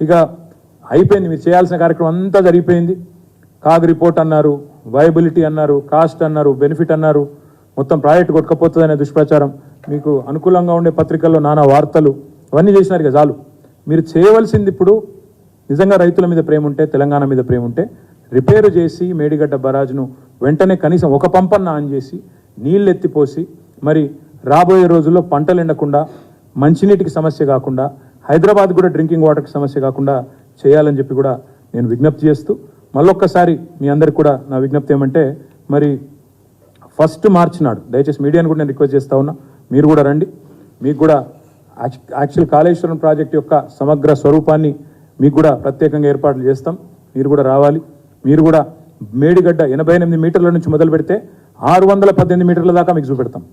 ఇక అయిపోయింది మీరు చేయాల్సిన కార్యక్రమం అంతా జరిగిపోయింది. కాగ్ రిపోర్ట్ అన్నారు వయబిలిటీ అన్నారు కాస్ట్ అన్నారు బెనిఫిట్ అన్నారు మొత్తం ప్రాజెక్ట్ కొట్టుకపోతుందనే దుష్ప్రచారం. మీకు అనుకూలంగా ఉండే పత్రికల్లో నానా వార్తలు అవన్నీ చేసినారు ఇక చాలు. మీరు చేయవలసింది ఇప్పుడు నిజంగా రైతుల మీద ప్రేమ ఉంటే తెలంగాణ మీద ప్రేమ ఉంటే రిపేరు చేసి మేడిగడ్డ బరాజ్ను వెంటనే కనీసం ఒక పంపన్న ఆన్ చేసి నీళ్ళు ఎత్తిపోసి మరి రాబోయే రోజుల్లో పంటలు ఎండకుండా మంచినీటికి సమస్య కాకుండా హైదరాబాద్ కూడా డ్రింకింగ్ వాటర్కి సమస్య కాకుండా చేయాలని చెప్పి కూడా నేను విజ్ఞప్తి చేస్తూ మళ్ళొక్కసారి మీ అందరికి కూడా నా విజ్ఞప్తి ఏమంటే మరి ఫస్ట్ మార్చ్ నాడు దయచేసి మీడియాను కూడా నేను రిక్వెస్ట్ చేస్తా ఉన్నా మీరు కూడా రండి. మీకు కూడా యాక్- యాక్చువల్ కాళేశ్వరం ప్రాజెక్ట్ యొక్క సమగ్ర స్వరూపాన్ని మీకు కూడా ప్రత్యేకంగా ఏర్పాట్లు చేస్తాం. మీరు కూడా రావాలి. మీరు కూడా మేడిగడ్డ ఎనభై ఎనిమిది మీటర్ల నుంచి మొదలు పెడితే ఆరు వందల పద్దెనిమిది మీటర్ల దాకా మీకు చూపెడతాం.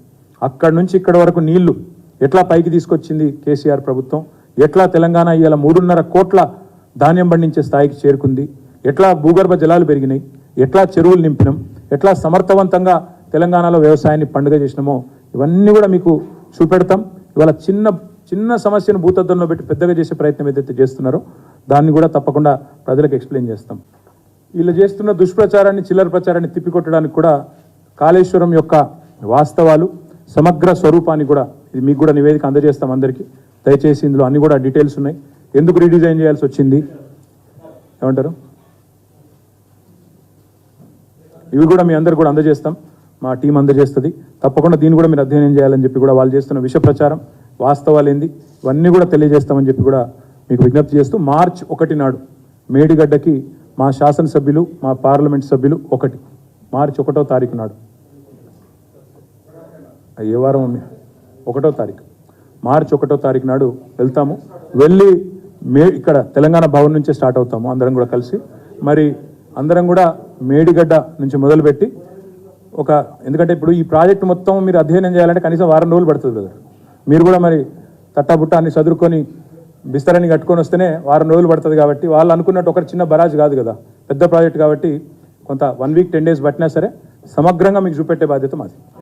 అక్కడ నుంచి ఇక్కడ వరకు నీళ్ళు ఎట్లా పైకి తీసుకొచ్చింది కేసీఆర్ ప్రభుత్వం? ఎట్లా తెలంగాణ ఇవాళ మూడున్నర కోట్ల ధాన్యం పండించే స్థాయికి చేరుకుంది? ఎట్లా భూగర్భ జలాలు పెరిగినాయి? ఎట్లా చెరువులు నింపినాం? ఎట్లా సమర్థవంతంగా తెలంగాణలో వ్యవసాయాన్ని పండుగ చేసినామో ఇవన్నీ కూడా మీకు చూపెడతాం. ఇవాళ చిన్న చిన్న సమస్యను భూతద్దంలో పెట్టి పెద్దగా చేసే ప్రయత్నం ఏదైతే చేస్తున్నారో దాన్ని కూడా తప్పకుండా ప్రజలకు ఎక్స్ప్లెయిన్ చేస్తాం. వీళ్ళు చేస్తున్న దుష్ప్రచారాన్ని చిల్లర ప్రచారాన్ని తిప్పికొట్టడానికి కూడా కాళేశ్వరం యొక్క వాస్తవాలు సమగ్ర స్వరూపాన్ని కూడా ఇది మీకు కూడా నివేదిక అందజేస్తాం అందరికీ. దయచేసి ఇందులో అన్ని కూడా డీటెయిల్స్ ఉన్నాయి. ఎందుకు రీడిజైన్ చేయాల్సి వచ్చింది? ఏమంటారు? ఇవి కూడా మీ అందరు కూడా అందజేస్తాం. మా టీం అందజేస్తుంది. తప్పకుండా దీన్ని కూడా మీరు అధ్యయనం చేయాలని చెప్పి కూడా వాళ్ళు చేస్తున్న విష ప్రచారం వాస్తవాలు ఏంది ఇవన్నీ కూడా తెలియజేస్తామని చెప్పి కూడా మీకు విజ్ఞప్తి చేస్తూ మార్చ్ ఒకటి నాడు మేడిగడ్డకి మా శాసనసభ్యులు మా పార్లమెంట్ సభ్యులు ఒకటి. మార్చి ఒకటో తారీఖు నాడు. ఏ వారం ఒకటో తారీఖు. మార్చి ఒకటో తారీఖు నాడు వెళ్తాము. వెళ్ళి మే ఇక్కడ తెలంగాణ భవన్ నుంచే స్టార్ట్ అవుతాము అందరం కూడా కలిసి. మరి అందరం కూడా మేడిగడ్డ నుంచి మొదలుపెట్టి ఒక ఎందుకంటే ఇప్పుడు ఈ ప్రాజెక్ట్ మొత్తం మీరు అధ్యయనం చేయాలంటే కనీసం వారం రోజులు పడుతుంది బ్రదర్ మీరు కూడా మరి తట్టాబుట్ట అన్ని చదువుకొని బిస్తరాన్ని కట్టుకొని వస్తేనే వారం రోజులు పడుతుంది కాబట్టి వాళ్ళు అనుకున్నట్టు ఒక చిన్న బరాజ్ కాదు కదా. పెద్ద ప్రాజెక్ట్ కాబట్టి కొంత వన్ వీక్ టెన్ డేస్ పట్టినా సరే సమగ్రంగా మీకు చూపెట్టే బాధ్యత మాది.